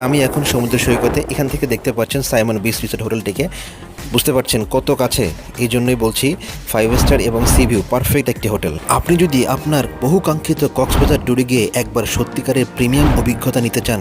আমি এখন সমুদ্র সৈকতে এখান থেকে দেখতে পাচ্ছেন সাইমন বিচ রিসোর্ট হোটেলটিকে। বুঝতে পারছেন কত কাছে? এই জন্যই বলছি ফাইভ স্টার এবং সি ভিউ পারফেক্ট একটি হোটেল। আপনি যদি আপনার বহুকাঙ্ক্ষিত কক্সবাজার ট্যুরে গিয়ে একবার সত্যিকারের প্রিমিয়াম অভিজ্ঞতা নিতে চান,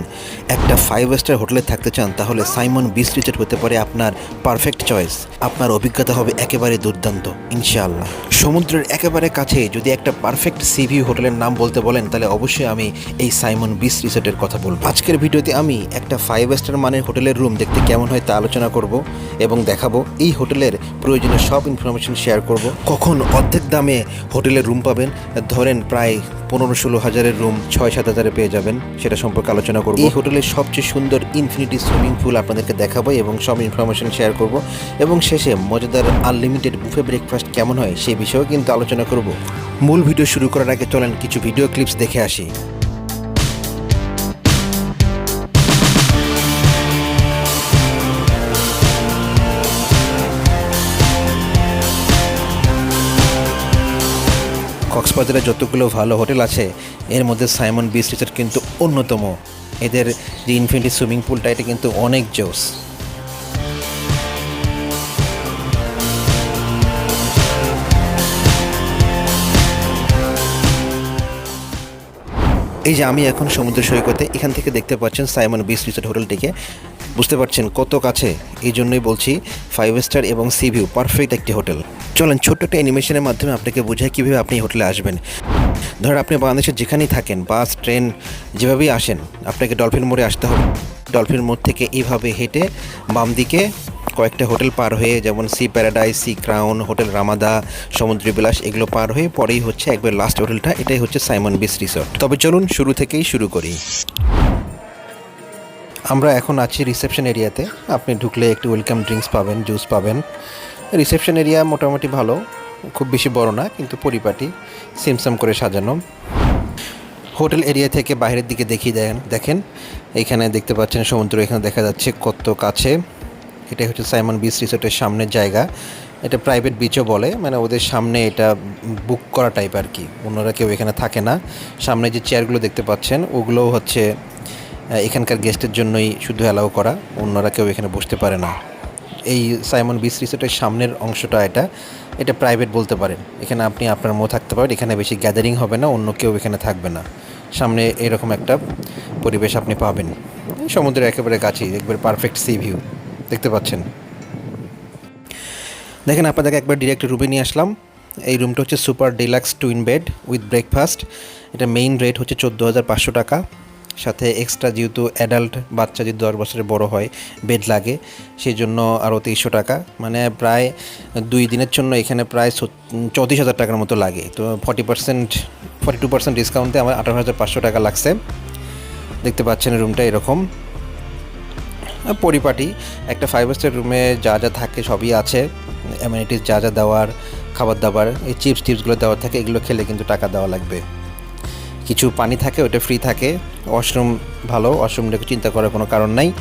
একটা ফাইভ স্টার হোটেলে থাকতে চান, তাহলে সাইমন বিচ রিসোর্ট হতে পারে আপনার পারফেক্ট চয়েস আপনার অভিজ্ঞতা হবে একেবারে দুর্দান্ত, ইনশাআল্লাহ। সমুদ্রের একেবারে কাছে যদি একটা পারফেক্ট সি ভিউ হোটেলের নাম বলতে বলেন, তাহলে অবশ্যই আমি এই সাইমন বিচ রিসোর্টের কথা বলব। আজকের ভিডিওতে আমি একটা ফাইভ স্টার মানের হোটেলের রুম দেখতে কেমন হয় তা আলোচনা করব এবং দেখাবো। এই হোটেলের প্রয়োজনীয় সব ইনফরমেশন শেয়ার করব। কখন অর্ধেক দামে হোটেলের রুম পাবেন? ধরেন প্রায় পনেরো ষোলো হাজারের রুম ছয় সাত হাজারে পেয়ে যাবেন। সেটা সম্পর্কে আলোচনা করব। এই হোটেলের সবচেয়ে সুন্দর ইনফিনিটি সুইমিং পুল আপনাদেরকে দেখাবো এবং সব ইনফরমেশন শেয়ার করব। এবং শেষে মজাদার আনলিমিটেড বুফে ব্রেকফাস্ট কেমন হয় সেই বিষয়েও কিন্তু আলোচনা করব। মূল ভিডিও শুরু করার আগে চলেন কিছু ভিডিও ক্লিপস দেখে আসি। কক্সবাজারে যতগুলো ভালো হোটেল আছে, এর মধ্যে সাইমন বিচ রিসোর্ট কিন্তু অন্যতম। এদের যে ইনফিনিটি সুইমিং পুলটা, এটা কিন্তু অনেক জোস। এই যে আমি এখন সমুদ্র সৈকতে এখান থেকে দেখতে পাচ্ছেন সাইমন বিচ রিসোর্ট হোটেলটিকে। বুঝতে পারছেন কত কাছে? এই জন্যই বলছি ফাইভ স্টার এবং সি ভিউ পারফেক্ট একটি হোটেল। চলেন ছোট্ট একটা অ্যানিমেশনের মাধ্যমে আপনাকে বোঝায় কীভাবে আপনি এই হোটেলে আসবেন। ধর আপনি বাংলাদেশের যেখানেই থাকেন, বাস, ট্রেন, যেভাবেই আসেন, আপনাকে ডলফিন মোড়ে আসতে হবে। ডলফিন মোড় থেকে এইভাবে হেঁটে বাম দিকে কয়েকটা হোটেল পার হয়ে, যেমন Sea Paradise, Sea Crown, hotel Ramada, Samudri Bilas, এগুলো পার হয়ে পরেই হচ্ছে একবার লাস্ট হোটেলটা, এটাই হচ্ছে সাইমন বিচ রিসর্ট। তবে চলুন শুরু থেকেই শুরু করি। আমরা এখন আছি রিসেপশন এরিয়াতে। আপনি ঢুকলে একটু ওয়েলকাম ড্রিঙ্কস পাবেন, জুস পাবেন। রিসেপশন এরিয়া মোটামুটি ভালো, খুব বেশি বড় না, কিন্তু পরিপাটি, সিমসাম করে সাজানো। হোটেল এরিয়া থেকে বাইরের দিকে দেখিয়ে দেন, দেখেন। এখানে দেখতে পাচ্ছেন সমুদ্র, এখানে দেখা যাচ্ছে কত কাছে। এটা হচ্ছে সাইমন বিচ রিসোর্টের সামনের জায়গা। এটা প্রাইভেট বিচও বলে মানে ওদের সামনে এটা বুক করা টাইপ আর কি। অন্যরা কেউ এখানে থাকে না। সামনে যে চেয়ারগুলো দেখতে পাচ্ছেন, ওগুলোও হচ্ছে এখানকার গেস্টের জন্যই শুধু অ্যালাউ করা। অন্যরা কেউ এখানে বসতে পারে না। এই সাইমন বিচ রিসোর্টের সামনের অংশটা এটা এটা প্রাইভেট বলতে পারেন। এখানে আপনি আপনার মতো থাকতে পারেন, এখানে বেশি গ্যাদারিং হবে না, অন্য কেউ এখানে থাকবে না। সামনে এরকম একটা পরিবেশ আপনি পাবেন। সমুদ্রের একেবারে কাছেই, একবার পারফেক্ট সি ভিউ দেখতে পাচ্ছেন। দেখেন আপনাদেরকে একবার ডিরেক্ট রুমে নিয়ে আসলাম। এই রুমটা হচ্ছে super deluxe twin bed with breakfast এটা মেইন রেট হচ্ছে চোদ্দ হাজার পাঁচশো টাকা। সাথে এক্সট্রা যেহেতু অ্যাডাল্ট বাচ্চা যদি দশ বছরের বড় হয় বেড লাগে। সেই জন্য আরও তেইশশো টাকা। মানে প্রায় দুই দিনের জন্য এখানে প্রায় চৌত্রিশ হাজার টাকার মতো লাগে। তো forty percent forty two percent ডিসকাউন্টে আমার আঠারো হাজার পাঁচশো টাকা লাগছে। দেখতে পাচ্ছেন রুমটা এরকম। পরিপাটি, একটা ফাইভ স্টার রুমে যা যা থাকে সবই আছে। অ্যামিনিটিস যা যা দেওয়ার, খাবার দাবার, এই চিপস টিপসগুলো দেওয়ার থাকে, এগুলো খেলে কিন্তু টাকা দেওয়া লাগবে। কিছু পানি থাকে, ওটা ফ্রি থাকে। ওয়াশরুম ভালো ওয়াশরুম রেখে চিন্তা করার কোনো কারণ নাই।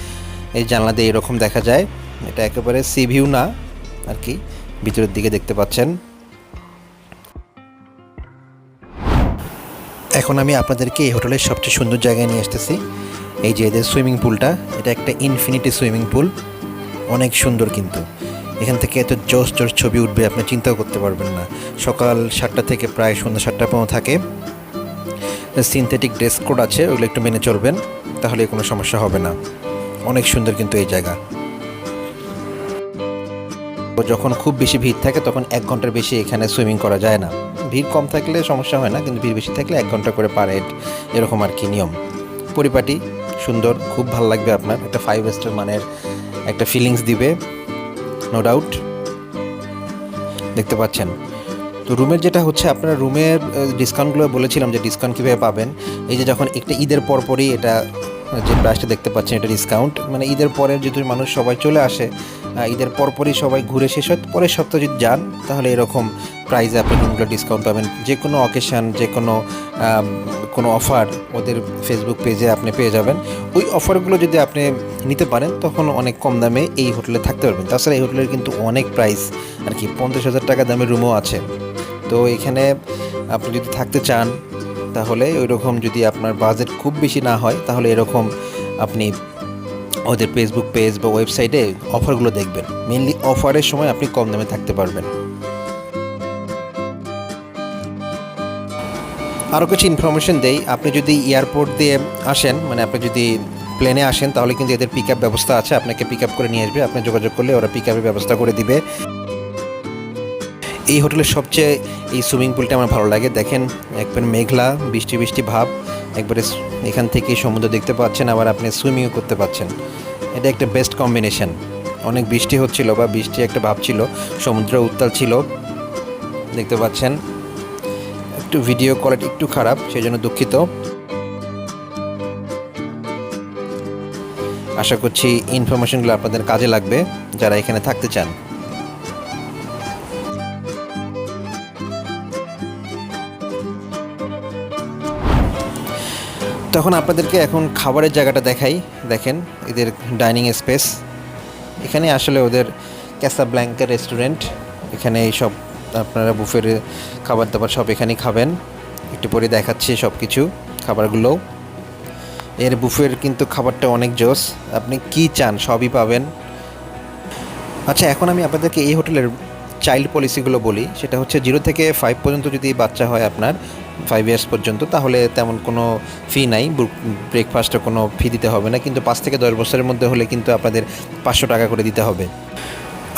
এই জানলা দিয়ে এরকম দেখা যায়। এটা একেবারে সি ভিউ না, আর কি। ভিতরের দিকে দেখতে পাচ্ছেন। এখন আমি আপনাদেরকে এই হোটেলের সবচেয়ে সুন্দর জায়গায় নিয়ে আসতেছি। এই যে এদের সুইমিং পুলটা, এটা একটা ইনফিনিটি সুইমিং পুল। অনেক সুন্দর কিন্তু। এখান থেকে এত জোস জোস ছবি উঠবে, আপনি চিন্তাও করতে পারবেন না। সকাল সাতটা থেকে প্রায় সন্ধ্যা সাতটা পর্যন্ত থাকে। সিনথেটিক ড্রেস কোড আছে, ওগুলো একটু মেনে চলবেন, তাহলে কোনো সমস্যা হবে না। অনেক সুন্দর কিন্তু এই জায়গা। তো যখন খুব বেশি ভিড় থাকে তখন এক ঘণ্টার বেশি এখানে সুইমিং করা যায় না। ভিড় কম থাকলে সমস্যা হয় না, কিন্তু ভিড় বেশি থাকলে এক ঘণ্টা করে পার হেড এরকম আর কি নিয়ম। পরিপাটি, সুন্দর, খুব ভালো লাগবে আপনার, একটা ফাইভ স্টার মানের একটা ফিলিংস দিবে নো ডাউট দেখতে পাচ্ছেন। তো রুমের যেটা হচ্ছে, আপনার রুমের ডিসকাউন্টগুলো বলেছিলাম যে ডিসকাউন্ট কীভাবে পাবেন, এই যে যখন একটা ঈদের পরপরই এটা যে প্রাইসটা দেখতে পাচ্ছেন, এটা ডিসকাউন্ট মানে ঈদের পরে যদি মানুষ সবাই চলে আসে ঈদের পরপরই সবাই ঘুরে শেষ হয়, পরের সপ্তাহে যদি যান, তাহলে এরকম প্রাইজে আপনি রুমগুলো ডিসকাউন্ট পাবেন। যে কোনো অকেশান যে কোনো কোনো অফার ওদের ফেসবুক পেজে আপনি পেয়ে যাবেন। ওই অফারগুলো যদি আপনি নিতে পারেন, তখন অনেক কম দামে এই হোটেলে থাকতে পারবেন। তাছাড়া এই হোটেলের কিন্তু অনেক প্রাইস আর কি, পঞ্চাশ হাজার টাকা দামের রুমও আছে। তো এখানে আপনি যদি থাকতে চান তাহলে ওই রকম যদি আপনার বাজেট খুব বেশি না হয়, তাহলে এরকম আপনি ওদের ফেসবুক পেজ বা ওয়েবসাইটে অফারগুলো দেখবেন। মেনলি অফারের সময় আপনি কম দামে থাকতে পারবেন। আরও কিছু ইনফরমেশন দেই। আপনি যদি এয়ারপোর্ট দিয়ে আসেন মানে আপনি যদি প্লেনে আসেন, তাহলে কিন্তু এদের পিক ব্যবস্থা আছে। আপনাকে পিক করে নিয়ে আসবে। আপনি যোগাযোগ করলে ওরা পিক ব্যবস্থা করে দিবে। এই হোটেলের সবচেয়ে এই সুইমিং পুলটা আমার ভালো লাগে। দেখেন, একবার মেঘলা, বৃষ্টি বৃষ্টি ভাব, একবারে এখান থেকে সমুদ্র দেখতে পাচ্ছেন, আবার আপনি সুইমিংও করতে পাচ্ছেন। এটা একটা বেস্ট কম্বিনেশন অনেক বৃষ্টি হচ্ছিল বা বৃষ্টি একটা ভাব ছিল, সমুদ্র উত্তাল ছিল, দেখতে পাচ্ছেন। একটু ভিডিও কোয়ালিটি একটু খারাপ সেই জন্য দুঃখিত। আশা করছি ইনফরমেশনগুলো আপনাদের কাজে লাগবে, যারা এখানে থাকতে চান। তখন আপনাদেরকে এখন খাবারের জায়গাটা দেখাই। দেখেন, এদের ডাইনিং স্পেস। এখানে আসলে ওদের ক্যাসা ব্ল্যাঙ্কা রেস্টুরেন্ট এখানে এই সব আপনারা বুফের খাবার দাবার সব এখানেই খাবেন। একটু পরে দেখাচ্ছি সব কিছু খাবারগুলো এর বুফের কিন্তু খাবারটা অনেক জোস। আপনি কি চান সবই পাবেন। আচ্ছা এখন আমি আপনাদেরকে এই হোটেলের চাইল্ড পলিসিগুলো বলি। সেটা হচ্ছে জিরো থেকে ফাইভ পর্যন্ত যদি বাচ্চা হয় আপনার ফাইভ ইয়ার্স পর্যন্ত, তাহলে তেমন কোনো ফি নাই। ব্রেকফাস্টে কোনো ফি দিতে হবে না, কিন্তু পাঁচ থেকে দশ বছরের মধ্যে হলে কিন্তু আপনাদের পাঁচশো টাকা করে দিতে হবে।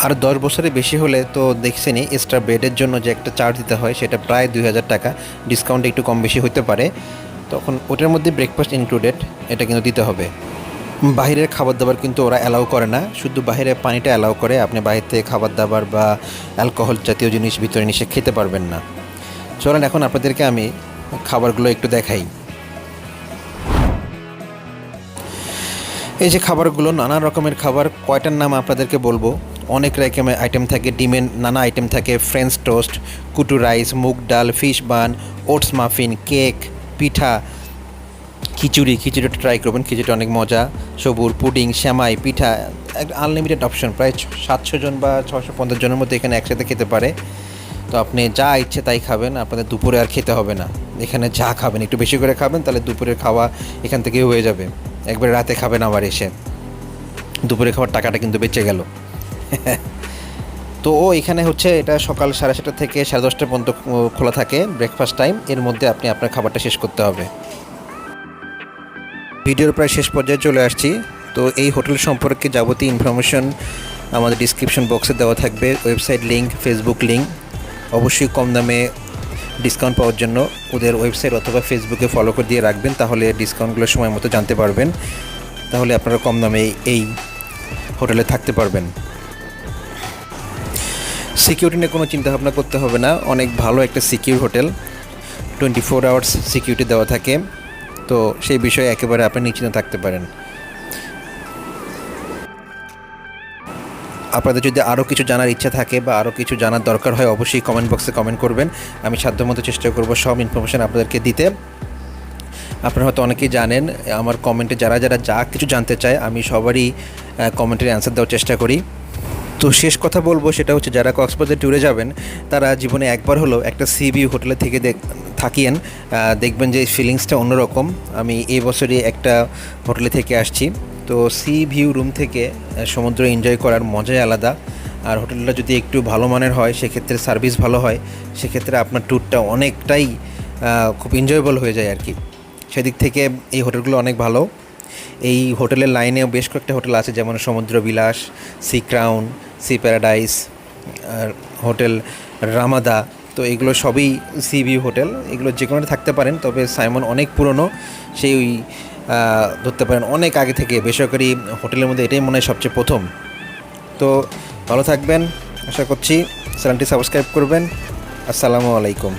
আর দশ বছরের বেশি হলে তো দেখছেনই এক্সট্রা বেডের জন্য যে একটা চার্জ দিতে হয়, সেটা প্রায় দুই হাজার টাকা। ডিসকাউন্ট একটু কম বেশি হতে পারে। তখন ওটার মধ্যে ব্রেকফাস্ট ইনক্লুডেড এটা কিন্তু দিতে হবে। বাইরের খাবার দাবার কিন্তু ওরা অ্যালাউ করে না। শুধু বাইরের পানিটা অ্যালাউ করে, আপনি বাইরে থেকে খাবার দাবার বা অ্যালকোহল জাতীয় জিনিস ভিতরে নিষে খেতে পারবেন না। চলেন, এখন আপনাদেরকে আমি খাবারগুলো একটু দেখাই। এই যে খাবারগুলো, নানা রকমের খাবার, কয়টার নাম আপনাদেরকে বলব? অনেক রকমের আইটেম থাকে, ডিমের নানা আইটেম থাকে ফ্রেঞ্চ টোস্ট কুটু রাইস মুগ ডাল fish bun oats muffin cake পিঠা, খিচুড়ি, খিচুড়িটা ট্রাই করবেন, খিচুড়িটা অনেক মজা, সবুর, পুডিং শ্যামাই পিঠা আনলিমিটেড অপশন প্রায় সাতশো জন বা ছশো পঞ্চাশ জনের মধ্যে এখানে একসাথে খেতে পারে। তো আপনি যা ইচ্ছে তাই খাবেন, আপনাদের দুপুরে আর খেতে হবে না। এখানে যা খাবেন, একটু বেশি করে খাবেন, তাহলে দুপুরের খাওয়া এখান থেকেই হয়ে যাবে। একবারে রাতে খাবেন আবার এসে। দুপুরে খাওয়ার টাকাটা কিন্তু বেঁচে গেল। তো ও এখানে হচ্ছে, এটা সকাল সাড়ে সাতটা থেকে সাড়ে দশটা পর্যন্ত খোলা থাকে ব্রেকফাস্ট টাইম এর মধ্যে আপনি আপনার খাবারটা শেষ করতে হবে। ভিডিওর প্রায় শেষ পর্যায়ে চলে আসছি। তো এই হোটেল সম্পর্কে যাবতীয় ইনফরমেশন আমাদের ডিসক্রিপশন বক্সে দেওয়া থাকবে। ওয়েবসাইট লিঙ্ক ফেসবুক লিঙ্ক অবশ্যই কম দামে ডিসকাউন্ট পাওয়ার জন্য ওদের ওয়েবসাইট অথবা ফেসবুকে ফলো করে দিয়ে রাখবেন, তাহলে ডিসকাউন্টগুলো সময় মতো জানতে পারবেন। তাহলে আপনারা কম দামে এই- হোটেলে থাকতে পারবেন। সিকিউরিটি নিয়ে কোনো চিন্তা ভাবনা করতে হবে না। অনেক ভালো একটা secure hotel. Twenty four hours security দেওয়া থাকে। তো সেই বিষয়ে একেবারে আপনি নিশ্চিন্ত থাকতে পারেন। আপনাদের যদি আরও কিছু জানার ইচ্ছা থাকে বা আরও কিছু জানার দরকার হয়, অবশ্যই কমেন্ট বক্সে কমেন্ট করবেন। আমি সাধ্যমতো চেষ্টা করব সব ইনফরমেশান আপনাদেরকে দিতে। আপনারা হয়তো অনেকেই জানেন, আমার কমেন্টে যারা যারা যা কিছু জানতে চায়, আমি সবারই কমেন্টের অ্যান্সার দেওয়ার চেষ্টা করি। তো শেষ কথা বলব সেটা হচ্ছে, যারা কক্সবাজার ট্যুরে যাবেন, তারা জীবনে একবার হলেও একটা সি ভিউ হোটেলে থেকে থাকিয়েন দেখবেন যে ফিলিংসটা অন্যরকম। আমি এই বছরই একটা হোটেলে থেকে আসছি। তো সি ভিউ রুম থেকে সমুদ্র এনজয় করার মজাই আলাদা। আর হোটেলটা যদি একটু ভালো মানের হয়, সেক্ষেত্রে সার্ভিস ভালো হয়। সেক্ষেত্রে আপনার ট্যুরটা অনেকটাই খুব এনজয়েবল হয়ে যায় আর কি সেদিক থেকে এই হোটেলগুলো অনেক ভালো। এই হোটেলের লাইনেও বেশ কয়েকটা হোটেল আছে, যেমন Samudra Bilas Sea Crown Sea Paradise hotel Ramada. তো এগুলো সবই সি ভিউ হোটেল। এগুলো যে কোনো থাকতে পারেন, তবে সাইমন অনেক পুরনো। সেই ধরতে পারেন, অনেক আগে থেকে বেসরকারি হোটেলের মধ্যে এটাই মনে হয় সবচেয়ে প্রথম। তো ভালো থাকবেন, আশা করছি চ্যানেলটি সাবস্ক্রাইব করবেন। আসসালামু আলাইকুম।